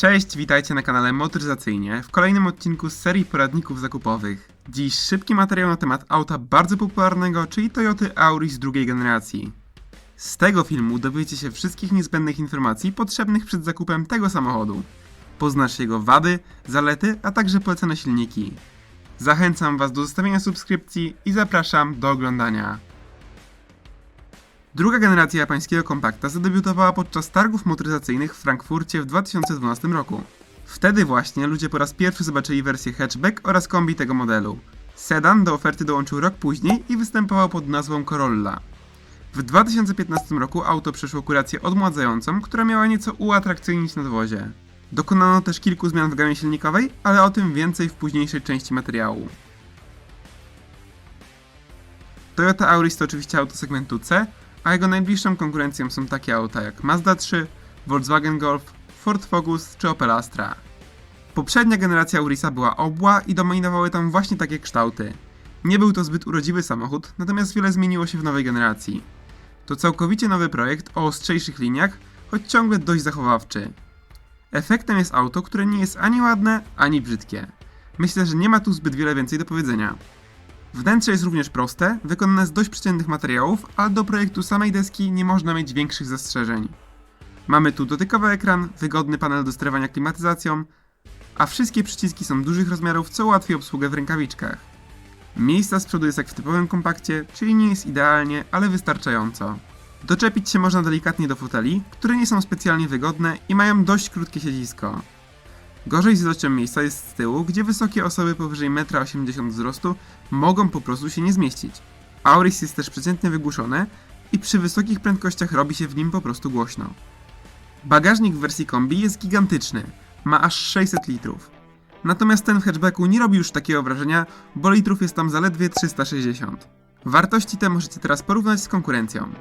Cześć, witajcie na kanale Motoryzacyjnie w kolejnym odcinku z serii poradników zakupowych. Dziś szybki materiał na temat auta bardzo popularnego, czyli Toyoty Auris drugiej generacji. Z tego filmu dowiecie się wszystkich niezbędnych informacji potrzebnych przed zakupem tego samochodu. Poznasz jego wady, zalety, a także polecane silniki. Zachęcam Was do zostawienia subskrypcji i zapraszam do oglądania. Druga generacja japońskiego kompakta zadebiutowała podczas targów motoryzacyjnych w Frankfurcie w 2012 roku. Wtedy właśnie ludzie po raz pierwszy zobaczyli wersję hatchback oraz kombi tego modelu. Sedan do oferty dołączył rok później i występował pod nazwą Corolla. W 2015 roku auto przeszło kurację odmładzającą, która miała nieco uatrakcyjnić nadwozie. Dokonano też kilku zmian w gamie silnikowej, ale o tym więcej w późniejszej części materiału. Toyota Auris to oczywiście auto segmentu C, a jego najbliższą konkurencją są takie auta jak Mazda 3, Volkswagen Golf, Ford Focus czy Opel Astra. Poprzednia generacja Aurisa była obła i dominowały tam właśnie takie kształty. Nie był to zbyt urodziwy samochód, natomiast wiele zmieniło się w nowej generacji. To całkowicie nowy projekt o ostrzejszych liniach, choć ciągle dość zachowawczy. Efektem jest auto, które nie jest ani ładne, ani brzydkie. Myślę, że nie ma tu zbyt wiele więcej do powiedzenia. Wnętrze jest również proste, wykonane z dość przeciętnych materiałów, ale do projektu samej deski nie można mieć większych zastrzeżeń. Mamy tu dotykowy ekran, wygodny panel do sterowania klimatyzacją, a wszystkie przyciski są dużych rozmiarów, co ułatwi obsługę w rękawiczkach. Miejsca z przodu jest jak w typowym kompakcie, czyli nie jest idealnie, ale wystarczająco. Doczepić się można delikatnie do foteli, które nie są specjalnie wygodne i mają dość krótkie siedzisko. Gorzej z ilością miejsca jest z tyłu, gdzie wysokie osoby powyżej 1,80 m wzrostu mogą po prostu się nie zmieścić. Auris jest też przeciętnie wygłuszone i przy wysokich prędkościach robi się w nim po prostu głośno. Bagażnik w wersji kombi jest gigantyczny, ma aż 600 litrów. Natomiast ten w hatchbacku nie robi już takiego wrażenia, bo litrów jest tam zaledwie 360. Wartości te możecie teraz porównać z konkurencją.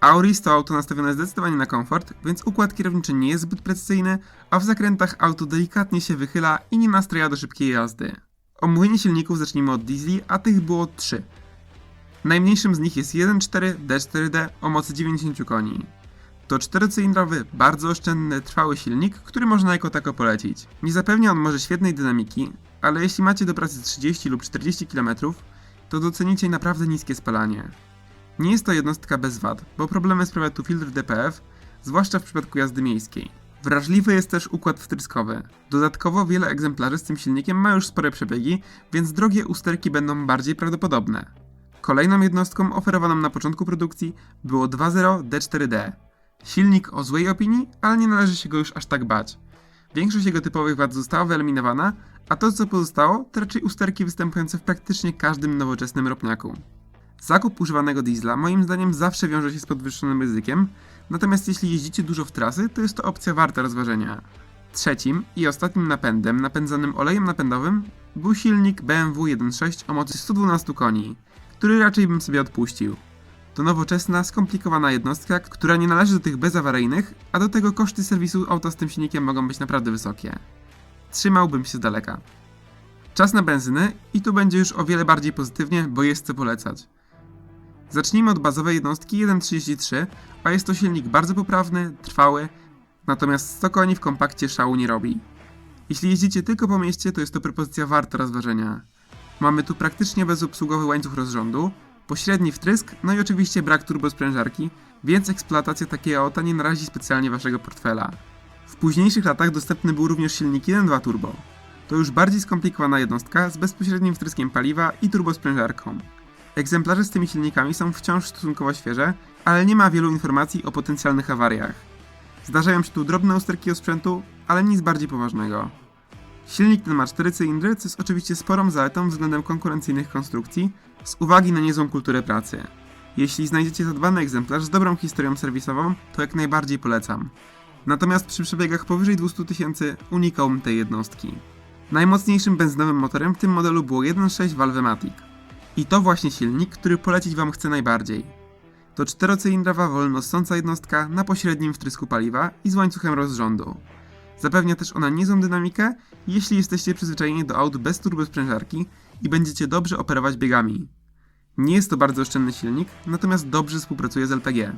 Auris to auto nastawione zdecydowanie na komfort, więc układ kierowniczy nie jest zbyt precyzyjny, a w zakrętach auto delikatnie się wychyla i nie nastraja do szybkiej jazdy. Omówienie silników zacznijmy od diesli, a tych było 3. Najmniejszym z nich jest 1.4 D4D o mocy 90 koni. To czterocylindrowy, bardzo oszczędny, trwały silnik, który można jako tako polecić. Nie zapewnia on może świetnej dynamiki, ale jeśli macie do pracy 30 lub 40 km, to docenicie naprawdę niskie spalanie. Nie jest to jednostka bez wad, bo problemy sprawia tu filtr DPF, zwłaszcza w przypadku jazdy miejskiej. Wrażliwy jest też układ wtryskowy. Dodatkowo wiele egzemplarzy z tym silnikiem ma już spore przebiegi, więc drogie usterki będą bardziej prawdopodobne. Kolejną jednostką oferowaną na początku produkcji było 2.0 D4D. Silnik o złej opinii, ale nie należy się go już aż tak bać. Większość jego typowych wad została wyeliminowana, a to co pozostało to raczej usterki występujące w praktycznie każdym nowoczesnym ropniaku. Zakup używanego diesla moim zdaniem zawsze wiąże się z podwyższonym ryzykiem, natomiast jeśli jeździcie dużo w trasy, to jest to opcja warta rozważenia. Trzecim i ostatnim napędem, napędzanym olejem napędowym, był silnik BMW 1.6 o mocy 112 koni, który raczej bym sobie odpuścił. To nowoczesna, skomplikowana jednostka, która nie należy do tych bezawaryjnych, a do tego koszty serwisu auta z tym silnikiem mogą być naprawdę wysokie. Trzymałbym się z daleka. Czas na benzynę i tu będzie już o wiele bardziej pozytywnie, bo jest co polecać. Zacznijmy od bazowej jednostki 1.33, a jest to silnik bardzo poprawny, trwały, natomiast 100 koni w kompakcie szału nie robi. Jeśli jeździcie tylko po mieście, to jest to propozycja warta rozważenia. Mamy tu praktycznie bezobsługowy łańcuch rozrządu, pośredni wtrysk, no i oczywiście brak turbosprężarki, więc eksploatacja takiego auta nie narazi specjalnie waszego portfela. W późniejszych latach dostępny był również silnik 1.2 turbo. To już bardziej skomplikowana jednostka z bezpośrednim wtryskiem paliwa i turbosprężarką. Egzemplarze z tymi silnikami są wciąż stosunkowo świeże, ale nie ma wielu informacji o potencjalnych awariach. Zdarzają się tu drobne usterki osprzętu, ale nic bardziej poważnego. Silnik ten ma 4 cylindry, co jest oczywiście sporą zaletą względem konkurencyjnych konstrukcji, z uwagi na niezłą kulturę pracy. Jeśli znajdziecie zadbany egzemplarz z dobrą historią serwisową, to jak najbardziej polecam. Natomiast przy przebiegach powyżej 200 tysięcy unikałbym tej jednostki. Najmocniejszym benzynowym motorem w tym modelu było 1.6 Valvematic. I to właśnie silnik, który polecić Wam chcę najbardziej. To czterocylindrowa wolno ssąca jednostka na pośrednim wtrysku paliwa i z łańcuchem rozrządu. Zapewnia też ona niezłą dynamikę, jeśli jesteście przyzwyczajeni do aut bez turbosprężarki i będziecie dobrze operować biegami. Nie jest to bardzo oszczędny silnik, natomiast dobrze współpracuje z LPG.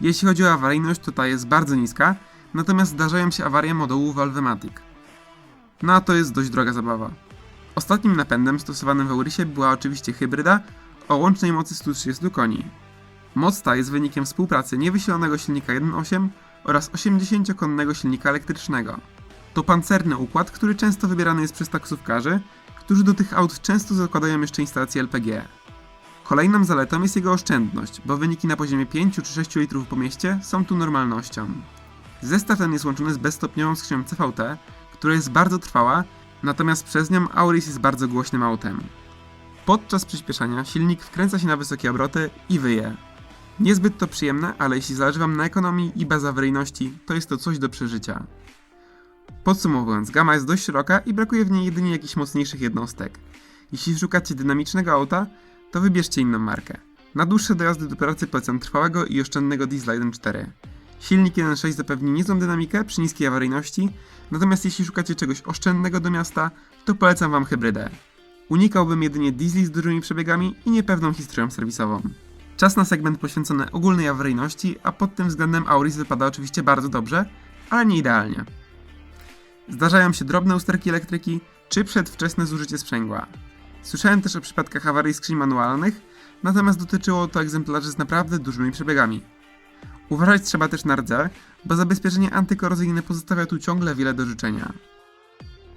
Jeśli chodzi o awaryjność, to ta jest bardzo niska, natomiast zdarzają się awarie modułu Valvematic. No a to jest dość droga zabawa. Ostatnim napędem stosowanym w Aurisie była oczywiście hybryda o łącznej mocy 130 koni. Moc ta jest wynikiem współpracy niewysilonego silnika 1.8 oraz 80-konnego silnika elektrycznego. To pancerny układ, który często wybierany jest przez taksówkarzy, którzy do tych aut często zakładają jeszcze instalację LPG. Kolejną zaletą jest jego oszczędność, bo wyniki na poziomie 5 czy 6 litrów po mieście są tu normalnością. Zestaw ten jest łączony z bezstopniową skrzynią CVT, która jest bardzo trwała, natomiast przez nią Auris jest bardzo głośnym autem. Podczas przyspieszania silnik wkręca się na wysokie obroty i wyje. Niezbyt to przyjemne, ale jeśli zależy Wam na ekonomii i bezawaryjności, to jest to coś do przeżycia. Podsumowując, gama jest dość szeroka i brakuje w niej jedynie jakichś mocniejszych jednostek. Jeśli szukacie dynamicznego auta, to wybierzcie inną markę. Na dłuższe dojazdy do pracy polecam trwałego i oszczędnego diesla 1.4. Silnik 1.6 zapewni niezłą dynamikę przy niskiej awaryjności, natomiast jeśli szukacie czegoś oszczędnego do miasta, to polecam Wam hybrydę. Unikałbym jedynie diesli z dużymi przebiegami i niepewną historią serwisową. Czas na segment poświęcony ogólnej awaryjności, a pod tym względem Auris wypada oczywiście bardzo dobrze, ale nie idealnie. Zdarzają się drobne usterki elektryki czy przedwczesne zużycie sprzęgła. Słyszałem też o przypadkach awarii skrzyń manualnych, natomiast dotyczyło to egzemplarzy z naprawdę dużymi przebiegami. Uważać trzeba też na rdze, bo zabezpieczenie antykorozyjne pozostawia tu ciągle wiele do życzenia.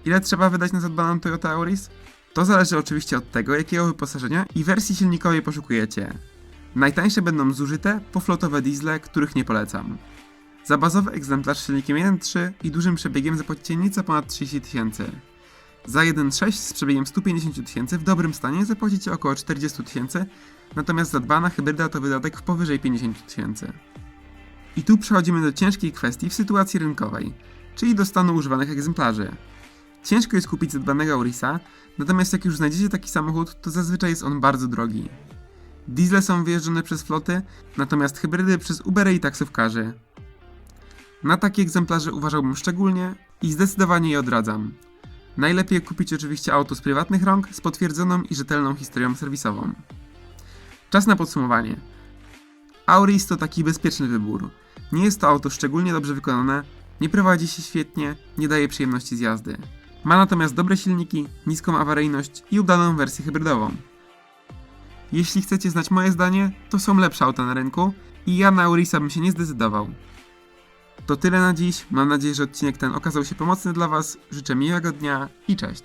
Ile trzeba wydać na zadbaną Toyota Auris? To zależy oczywiście od tego, jakiego wyposażenia i wersji silnikowej poszukujecie. Najtańsze będą zużyte, poflotowe diesle, których nie polecam. Za bazowy egzemplarz z silnikiem 1.3 i dużym przebiegiem zapłacicie nieco ponad 30 tysięcy. Za 1.6 z przebiegiem 150 tysięcy w dobrym stanie zapłacicie około 40 tysięcy, natomiast zadbana hybryda to wydatek w powyżej 50 tysięcy. I tu przechodzimy do ciężkiej kwestii w sytuacji rynkowej, czyli do stanu używanych egzemplarzy. Ciężko jest kupić zadbanego Aurisa, natomiast jak już znajdziecie taki samochód, to zazwyczaj jest on bardzo drogi. Diesle są wyjeżdżone przez floty, natomiast hybrydy przez Ubery i taksówkarzy. Na takie egzemplarze uważałbym szczególnie i zdecydowanie je odradzam. Najlepiej kupić oczywiście auto z prywatnych rąk z potwierdzoną i rzetelną historią serwisową. Czas na podsumowanie. Auris to taki bezpieczny wybór. Nie jest to auto szczególnie dobrze wykonane, nie prowadzi się świetnie, nie daje przyjemności z jazdy. Ma natomiast dobre silniki, niską awaryjność i udaną wersję hybrydową. Jeśli chcecie znać moje zdanie, to są lepsze auta na rynku i ja na Aurisa bym się nie zdecydował. To tyle na dziś. Mam nadzieję, że odcinek ten okazał się pomocny dla Was. Życzę miłego dnia i cześć.